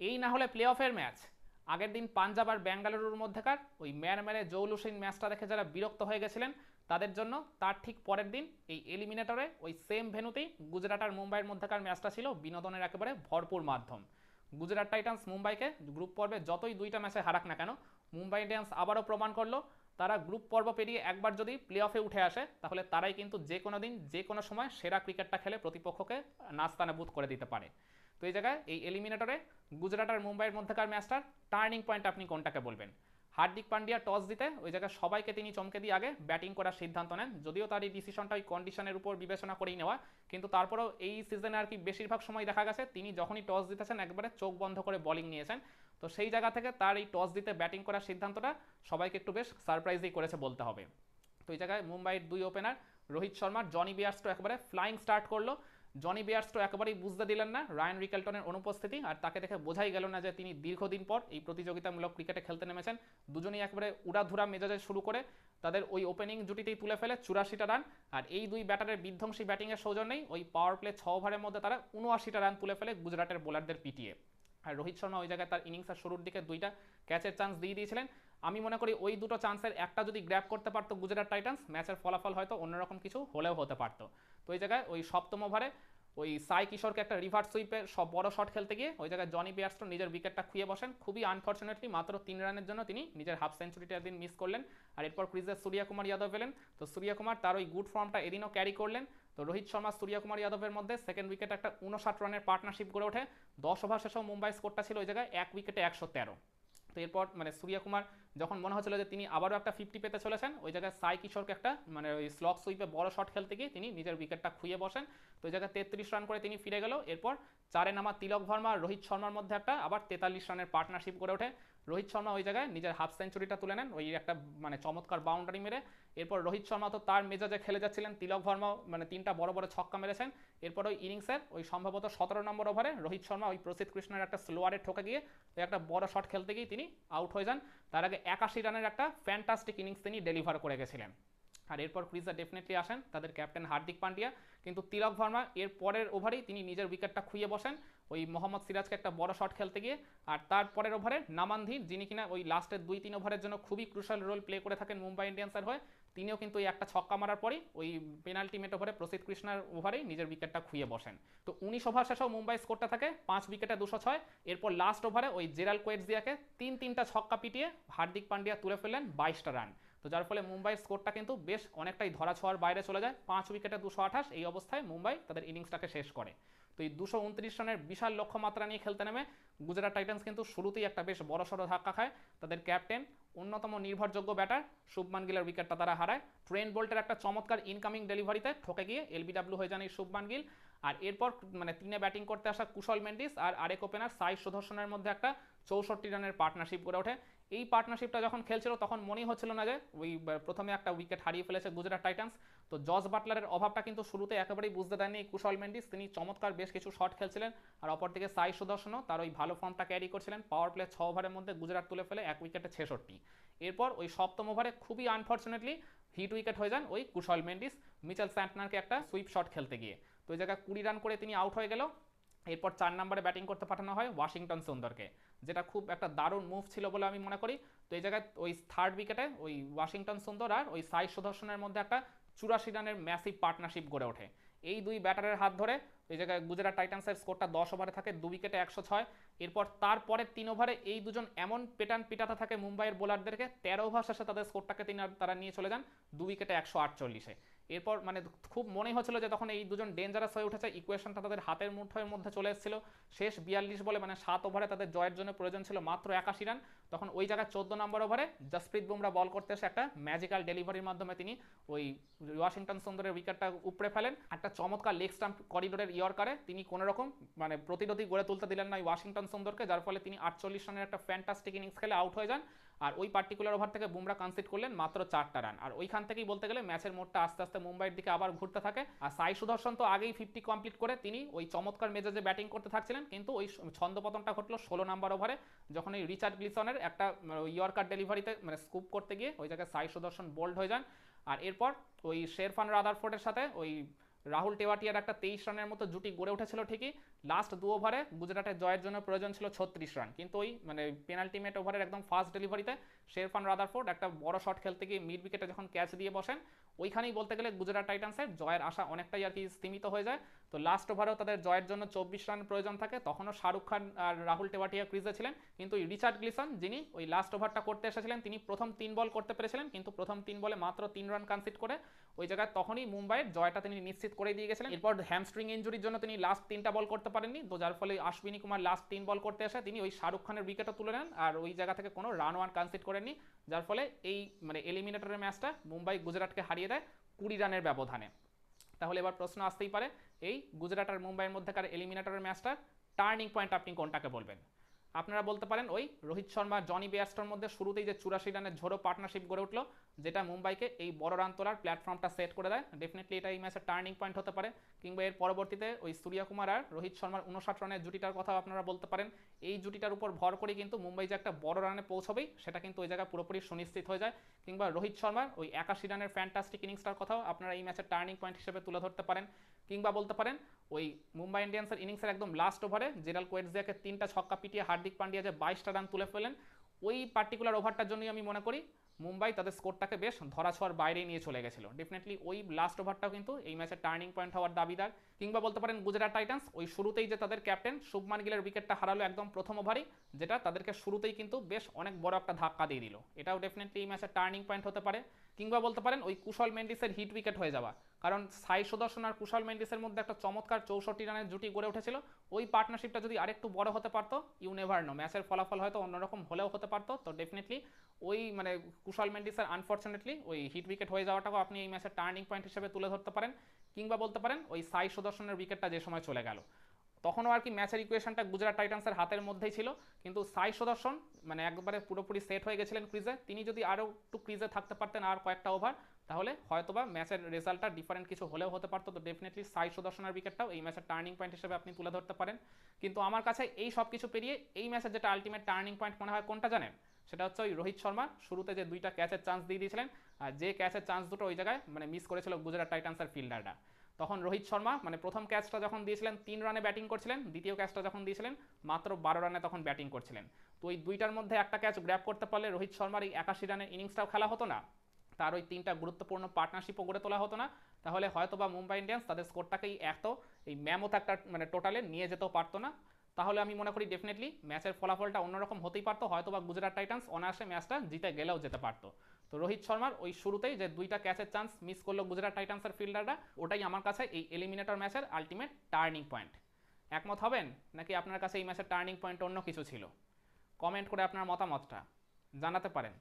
এই না হলে প্লে অফের ম্যাচ আগের দিন পাঞ্জাব আর ব্যাঙ্গালুরুর মধ্যেকার ওই ম্যারে জৌলুসিন ম্যাচটা দেখে যারা বিরক্ত হয়ে গেছিলেন, তাদের জন্য তার ঠিক পরের দিন এই এলিমিনেটরে ওই সেম ভেনুতেই গুজরাট আর মুম্বাইয়ের মধ্যেকার ম্যাচটা ছিল বিনোদনের একেবারে ভরপুর মাধ্যম। গুজরাট টাইটান্স মুম্বাইকে গ্রুপ পর্বে যতই দুইটা ম্যাচে হারাক না কেন, মুম্বাই ইন্ডিয়ান্স আবারও প্রমাণ করল, তারা গ্রুপ পর্ব পেরিয়ে একবার যদি প্লে অফে উঠে আসে, তাহলে তারাই কিন্তু যে কোনো দিন, যে কোনো সময় সেরা ক্রিকেটটা খেলে প্রতিপক্ষকে নাস্তানাবুদ করে দিতে পারে। তো এই জায়গায় এই এলিমিনেটরে গুজরাট আর মুম্বাইয়ের মধ্যেকার ম্যাচটার টার্নিং পয়েন্ট আপনি কোনটাকে বলবেন? হার্দিক পান্ডিয়া টস দিতে, ওই জায়গায় সবাইকে তিনি চমকে দিয়ে আগে ব্যাটিং করার সিদ্ধান্ত নেন। যদিও তার এই ডিসিশনটা ওই কন্ডিশনের উপর বিবেচনা করেই নেওয়া, কিন্তু তারপরেও এই সিজনে আর কি বেশিরভাগ সময় দেখা গেছে, তিনি যখনই টস দিতেছেন একবারে চোখ বন্ধ করে বোলিং নিয়েছেন। তো সেই জায়গা থেকে তার এই টস দিতে ব্যাটিং করার সিদ্ধান্তটা সবাইকে একটু বেশ সারপ্রাইজই করেছে বলতে হবে। তো এই জায়গায় মুম্বাইয়ের দুই ওপেনার রোহিত শর্মার, জনি বিয়ার্স তো একবারে ফ্লাইং স্টার্ট করল। জনি বিয়ার্স তো একেবারেই বুঝতে দিলেন না রায়ান রিকেলটনের অনুপস্থিতি আর তাকে দেখে বোঝাই গেল না যে তিনি দীর্ঘদিন পর এই প্রতিযোগিতামূলক ক্রিকেটে খেলতে নেমেছেন। দুজনেই একেবারে উড়াধুরা মেজাজে শুরু করে তাদের ওই ওপেনিং জুটিতেই তুলে ফেলে চুরাশিটা রান আর এই দুই ব্যাটারের বিধ্বংসী ব্যাটিংয়ের সৌজন্যেই ওই পাওয়ার প্লে ছ ওভারের মধ্যে তারা উনআশিটা রান তুলে ফেলে গুজরাটের বোলারদের পিটিয়ে। আর রোহিত শর্মা ওই জায়গায় তার ইনিংসের শুরুর দিকে দুইটা ক্যাচের চান্স দিয়ে দিয়েছিলেন। আমি মনে করি ওই দুটো চান্সের একটা যদি গ্র্যাপ করতে পারতো গুজরাট টাইটান্স ম্যাচের ফলাফল হয়তো অন্যরকম কিছু হলেও হতে পারতো। তো ওই জায়গায় ওই সপ্তম ওভারে ওই সাই কিশোরকে একটা রিভার্স সুইপের সব বড় শট খেলতে গিয়ে ওই জায়গায় জনি বিয়ারস্টো নিজের উইকেটটা খুঁয়ে বসেন। খুবই আনফর্চুনেটলি মাত্র তিন রানের জন্য তিনি নিজের হাফ সেঞ্চুরিটা এদিন মিস করলেন। আর এরপর ক্রিজে সূর্যা কুমার যাদব এলেন। তো সূর্যা কুমার তার ওই গুড ফর্মটা এদিনও ক্যারি করলেন। তো রোহিত শর্মা সূর্যা কুমার যাদবের মধ্যে সেকেন্ড উইকেটে একটা উনষাট রানের পার্টনারশিপ গড়ে ওঠে। দশ ওভার শেষেও মুম্বাই স্কোরটা ছিল ওই জায়গায় এক উইকেটে একশো তেরো। তো এরপর মানে সূর্যা কুমার যখন মনে হচ্ছিল যে তিনি আবারও একটা ফিফটি পেতে চলেছেন, ওই জায়গায় সাই কিশোরকে একটা মানে ওই স্লক সুইপে বড় শট খেলতে গিয়ে তিনি নিজের উইকেটটা খুঁয়ে বসেন। তো ওই জায়গায় তেত্রিশ রান করে তিনি ফিরে গেল। এরপর চারে নামা তিলক ভার্মা, রোহিত শর্মার মধ্যে একটা আবার তেতাল্লিশ রানের পার্টনারশিপ করে ওঠে। রোহিত শর্মা ওই জায়গায় নিজের হাফ সেঞ্চুরিটা তুলে নেন, ওই একটা মানে চমৎকার বাউন্ডারি মেরে। এরপর রোহিত শর্মা তো তার মেজাজে খেলে যাচ্ছিলেন, তিলক ভার্মা মানে তিনটা বড় বড় ছক্কা মেরেছেন। এরপর ওই ইনিংসের ওই সম্ভবত সতেরো নম্বর ওভারে রোহিত শর্মা ওই প্রসিদ্ধ কৃষ্ণের একটা স্লোয়ারে ঠকে গিয়ে একটা বড় শট খেলতে গিয়ে তিনি আউট হয়ে যান। তার আগে একাশি রানের একটা ফ্যান্টাস্টিক ইনিংস তিনি ডেলিভার করে গেছিলেন। আর এরপর ক্রিজা ডেফিনেটলি আসেন, তাদের ক্যাপ্টেন হার্দিক পান্ডিয়া। কিন্তু তিলক ভার্মা, এর পরের ওভারেই তিনি নিজের উইকেটটা খুঁয়ে বসেন। ওই মোহাম্মদ সিরাজকে একটা বড় শট খেলতে গিয়ে, আর তার পরের ওভারে নামানধি যিনি কিনা ওই লাস্টের দুই তিন ওভারের জন্য খুবই ক্রুশাল রোল প্লে করে থাকেন মুম্বাই ইন্ডিয়ান্সের হয়ে। তিনিও কিন্তু এই একটা ছক্কা মারার পরই ওই পেনাল্টি মেট ওভারে প্রসিদ্ধ কৃষ্ণার ওভারেই নিজের উইকেটটা খুঁয়ে বসেন। তো উনিশ ওভার শেষেও মুম্বাই স্কোরটা থাকে, পাঁচ উইকেটে দুশো ছয়। এরপর লাস্ট ওভারে ওই জেরাল কোয়েটজিয়াকে তিন তিনটা ছক্কা পিটিয়ে হার্দিক পান্ডিয়া তুলে ফেললেন বাইশটা রান তো যার ফলে মুম্বাইয়ের স্কোরটা কিন্তু বেশ অনেকটাই ধরা ছোঁয়ার বাইরে চলে যায়। পাঁচ উইকেটে দুশো আঠাশ, এই অবস্থায় মুম্বাই তাদের ইনিংসটাকে শেষ করে। তো এই দুশো উনত্রিশ রানের বিশাল লক্ষ্যমাত্রা নিয়ে খেলতে নেমে গুজরাট টাইটান্স কিন্তু শুরুতেই একটা বেশ বড় সড়ো ধাক্কা খায়। তাদের ক্যাপ্টেন, অন্যতম নির্ভরযোগ্য ব্যাটার শুভমান গিলের উইকেটটা তারা হারায়। ট্রেন বোল্টের একটা চমৎকার ইনকামিং ডেলিভারিতে ঠকে গিয়ে এলবিডাব্লিউ হয়ে যান এই শুভমান গিল। আর এরপর মানে তিনে ব্যাটিং করতে আসা কুশল মেন্ডিস আর আরেক ওপেনার সাই সুদর্শনের মধ্যে একটা চৌষট্টি রানের পার্টনারশিপ গড়ে ওঠে। এই পার্টনারশিপটা যখন খেলছিল, তখন মনেই হচ্ছিল না যে, ওই প্রথমে একটা উইকেট হারিয়ে ফেলেছে গুজরাট টাইটান্স তো জস বাটলারের অভাবটা কিন্তু শুরুতে একেবারেই বুঝতে দেয়নি কুশল মেন্ডিস। তিনি চমৎকার বেশ কিছু শট খেলছিলেন। আর অপরদিকে সাই সুদর্শনও তার ওই ভালো ফর্মটা ক্যারি করছিলেন। পাওয়ার প্লে ছ ওভারের মধ্যে গুজরাট তুলে ফেলে এক উইকেটে ছেষট্টি। এরপর ওই সপ্তম ওভারে খুবই আনফর্চুনেটলি হিট উইকেট হয়ে যান ওই কুশল মেন্ডিস, মিচেল স্যান্টনারকে একটা সুইপ শট খেলতে গিয়ে। তো ওই জায়গায় কুড়ি রান করে তিনি আউট হয়ে গেল। এরপর চার নম্বরে ব্যাটিং করতে পাঠানো হয় ওয়াশিংটন সুন্দরকে। যেটা খুব একটা দারুণ মুভ ছিল বলে আমি মনে করি। তো এই জায়গায় ওই থার্ড উইকেটে ওই ওয়াশিংটন সুন্দর আর ওই সাই সুদর্শনের মধ্যে একটা চুরাশি রানের ম্যাসিভ পার্টনারশিপ গড়ে ওঠে। এই দুই ব্যাটারের হাত ধরে এই জায়গায় গুজরাট টাইটান্সের স্কোরটা দশ ওভারে থাকে, দু উইকেটে একশো ছয়। এরপর তারপরে তিন ওভারে এই দুজন এমন পেটান পিটাতে থাকে মুম্বাইয়ের বোলারদেরকে তেরো ওভার শেষে তাদের স্কোরটাকে তিনি তারা নিয়ে চলে যান, দু উইকেটে একশো আটচল্লিশে। এরপর মানে খুব মনে হচ্ছিল যে তখন এই দুজন ডেঞ্জারাস হয়ে উঠেছে। ইকুয়েশনটা তাদের হাতের মুঠোর মধ্যে চলে এসেছিল। শেষ বিয়াল্লিশ বলে মানে সাত ওভারে তাদের জয়ের জন্য প্রয়োজন ছিল মাত্র একাশি রান তখন ওই জায়গায় চোদ্দ নম্বর ওভারে জসপ্রীত বুমরা বল করতে এসে একটা ম্যাজিক্যাল ডেলিভারির মাধ্যমে তিনি ওই ওয়াশিংটন সুন্দরের উইকেটটা উপড়ে ফেলেন। একটা চমৎকার লেগ স্টাম্প করিডোরের ইয়র্কারে তিনি কোনো রকম মানে প্রতিরোধী গড়ে তুলতে দিলেন না ওয়াশিংটন সুন্দরকে যার ফলে তিনি আটচল্লিশ রানের একটা ফ্যান্টাস্টিক ইনিংস খেলে আউট হয়ে যান। আর ওই পার্টিকুলার ওভার থেকে বুমরা কনসিড করলেন মাত্র চারটা রান আর ওইখান থেকেই বলতে গেলে ম্যাচের মোড়টা আস্তে আস্তে মুম্বাইয়ের দিকে আবার ঘুরতে থাকে। আর সাই সুদর্শন তো আগেই ফিফটি কমপ্লিট করে তিনি ওই চমৎকার মেজাজে ব্যাটিং করতে থাকছিলেন, কিন্তু ওই ছন্দপতনটা ঘটলো ষোলো নাম্বার ওভারে যখন এই রিচার্ড গ্লিসনের একটা ইয়র্কার ডেলিভারিতে মানে স্কুপ করতে গিয়ে ওই জায়গায় সাই সুদর্শন বোল্ড হয়ে যান। আর এরপর ওই শেরফান রাদারফোর্ডের সাথে ওই রাহুল টেওয়াটিয়ার একটা তেইশ রানের মতো জুটি গড়ে উঠেছিল ঠিকই। লাস্ট দু ওভারে গুজরাটের জয়ের জন্য প্রয়োজন ছিল ছত্রিশ রান। কিন্তু ওই মানে পেনাল্টিমেট ওভারের একদম ফার্স্ট ডেলিভারিতে শেরফান রাদারফোর্ড একটা বড় শট খেলতে গিয়ে মিড উইকেটে যখন ক্যাচ দিয়ে বসেন, ওইখানেই বলতে গেলে গুজরাট টাইটান্সের জয়ের আশা অনেকটাই আর কি স্তীমিত হয়ে যায়। তো লাস্ট ওভারেও তাদের জয়ের জন্য চব্বিশ রান প্রয়োজন থাকে। তখনও শাহরুখ খান আর রাহুল টেওয়াটিয়া ক্রিজে ছিলেন। কিন্তু রিচার্ড গ্লিসন, যিনি ওই লাস্ট ওভারটা করতে এসেছিলেন, তিনি প্রথম তিন বল করতে পেরেছিলেন। কিন্তু প্রথম তিন বলে মাত্র তিন রান কনসিড করে। ওই জায়গায় তখনই মুম্বাইয়ের জয়টা তিনি নিশ্চিত করে দিয়ে গেছিলেন। এরপর হ্যামস্ট্রিং ইঞ্জুরির জন্য তিনি লাস্ট তিনটা বল করতে পারেননি। তো যার ফলে অশ্বিনী কুমার লাস্ট তিন বল করতে এসে তিনি ওই শাহরুখ খানের উইকেটও তুলে নেন আর ওই জায়গা থেকে কোনো রান ওয়ান কনসিড করেননি। যার ফলে এই মানে এলিমিনেটরের ম্যাচটা মুম্বাই গুজরাটকে হারিয়ে দেয় কুড়ি রানের ব্যবধানে। তাহলে এবার প্রশ্ন আসতেই পারে, এই গুজরাট আর মুম্বাইয়ের মধ্যেকার এলিমিনেটরের ম্যাচটা টার্নিং পয়েন্ট আপনি কোনটাকে বলবেন? আপনারা বলতে পারেন ওই রোহিত শর্মা, জনি বেয়াস্টর মধ্যে শুরুতেই যে চুরাশি রানের ঝোড়ো পার্টনারশিপ গড়ে উঠল, যেটা মুম্বাইকে এই বড় রান তোলার প্ল্যাটফর্মটা সেট করে দেয়। ডেফিনেটলি এটা এই ম্যাচের টার্নিং পয়েন্ট হতে পারে। কিংবা এর পরবর্তীতে ওই সূর্যকুমার আর রোহিত শর্মার উনষাট রানের জুটিটার কথাও আপনারা বলতে পারেন। এই জুটিটার উপর ভর করে কিন্তু মুম্বাই যে একটা বড় রানে পৌঁছবেই, সেটা কিন্তু ওই জায়গায় পুরোপুরি সুনিশ্চিত হয়ে যায়। কিংবা রোহিত শর্মার ওই একাশি রানের ফ্যান্টাস্টিক ইনিংসটার কথাও আপনারা এই ম্যাচের টার্নিং পয়েন্ট হিসেবে তুলে ধরতে পারেন। কিংবা বলতে পারেন ওই মুম্বাই ইন্ডিয়ান্সের ইনিংসের একদম লাস্ট ওভারে জেরাল কোয়েটজিয়াকে তিনটা ছক্কা পিটিয়ে হার্দিক পান্ডিয়া যে বাইশটা রান তুলে ফেলেন ওই পার্টিকুলার ওভারটার জন্যই আমি মনে করি মুম্বাই তাদের স্কোরটাকে বেশ ধরাছোঁয়ার বাইরে নিয়ে চলে গেছিল। ডেফিনেটলি ওই লাস্ট ওভারটাও কিন্তু এই ম্যাচের টার্নিং পয়েন্ট হওয়ার দাবিদার। কিংবা বলতে পারেন গুজরাট টাইটান্স ওই শুরুতেই যে তাদের ক্যাপ্টেন শুভমান গিলের উইকেটটা হারালো একদম প্রথম ওভারই যেটা তাদেরকে শুরুতেই কিন্তু বেশ অনেক বড় একটা ধাক্কা দিয়ে দিল। এটাও ডেফিনেটলি এই ম্যাচের টার্নিং পয়েন্ট হতে পারে। কিংবা বলতে পারেন ওই কুশল মেন্ডিসের হিট উইকেট হয়ে যাওয়া। কারণ সাই সুদর্শন আর কুশাল মেন্ডিসের মধ্যে একটা চমৎকার চৌষট্টি রানের জুটি গড়ে উঠেছিল। ওই পার্টনারশিপটা যদি আরেকটু বড় হতে পারতো ইউনেভার নো ম্যাচের ফলাফল হয়তো অন্যরকম হলেও হতে পারতো। তো ডেফিনেটলি ওই মানে কুশাল মেন্ডিসের আনফর্চুনেটলি ওই হিট উইকেট হয়ে যাওয়াটাও আপনি এই ম্যাচের টার্নিং পয়েন্ট হিসেবে তুলে ধরতে পারেন, কিংবা বলতে পারেন ওই সাই সুদর্শনের উইকেটটা যে সময় চলে গেল। তখনও আর কি ম্যাচের ইকুয়েশনটা গুজরাট টাইটান্সের হাতের মধ্যেই ছিল। কিন্তু সাই সুদর্শন মানে একবারে পুরোপুরি সেট হয়ে গেছিলেন ক্রিজে। তিনি যদি আরও একটু ক্রিজে থাকতে পারতেন আর কয়েকটা ওভার তাহলে হয়তোবা ম্যাচের রেজাল্টটা ডিফারেন্ট কিছু হলেও হতে পারতো। তো ডেফিনেটলি সাই সুদর্শনের উইকেটটাও এই ম্যাচের টার্নিং পয়েন্ট হিসেবে আপনি তুলে ধরতে পারেন। কিন্তু আমার কাছে এই সব কিছু পেরিয়ে এই ম্যাচের যেটা আলটিমেট টার্নিং পয়েন্ট মনে হয় কোনটা জানেন? সেটা হচ্ছে ওই রোহিত শর্মা শুরুতে যে দুইটা ক্যাচের চান্স দিয়ে দিয়েছিলেন, আর যে ক্যাচের চান্স দুটো ওই জায়গায় মানে মিস করেছিল গুজরাট টাইটান্সের ফিল্ডাররা তখন রোহিত শর্মা মানে প্রথম ক্যাচটা যখন দিয়েছিলেন, তিন রানে ব্যাটিং করছিলেন। দ্বিতীয় ক্যাচটা যখন দিয়েছিলেন, মাত্র বারো রানে তখন ব্যাটিং করছিলেন। তো ওই দুইটার মধ্যে একটা ক্যাচ গ্র্যাপ করতে পারলে রোহিত শর্মার এই একাশি রানের ইনিংসটাও খেলা হতো না। তার ওই তিনটা গুরুত্বপূর্ণ পার্টনারশিপও গড়ে তোলা হতো না। তাহলে হয়তো বা মুম্বাই ইন্ডিয়ান্স তাদের স্কোরটাকেই এত, এই ম্যামথ একটা মানে টোটালে নিয়ে যেতেও পারতো না। তাহলে আমি মনে করি ডেফিনেটলি ম্যাচের ফলাফলটা অন্যরকম হতেই পারতো। হয়তো বা গুজরাট টাইটান্স অনায়াসে ম্যাচটা জিতে গেলেও যেতে পারতো। তো রোহিত শর্মার ওই শুরুতেই যে দুইটা ক্যাচের চান্স মিস করল গুজরাট টাইটান্সের ফিল্ডাররা ওটাই আমার কাছে এই এলিমিনেটর ম্যাচের আলটিমেট টার্নিং পয়েন্ট একমত হবেন? নাকি আপনার কাছে এই ম্যাচের টার্নিং পয়েন্ট অন্য কিছু ছিল? কমেন্ট করে আপনার মতামতটা জানাতে পারেন।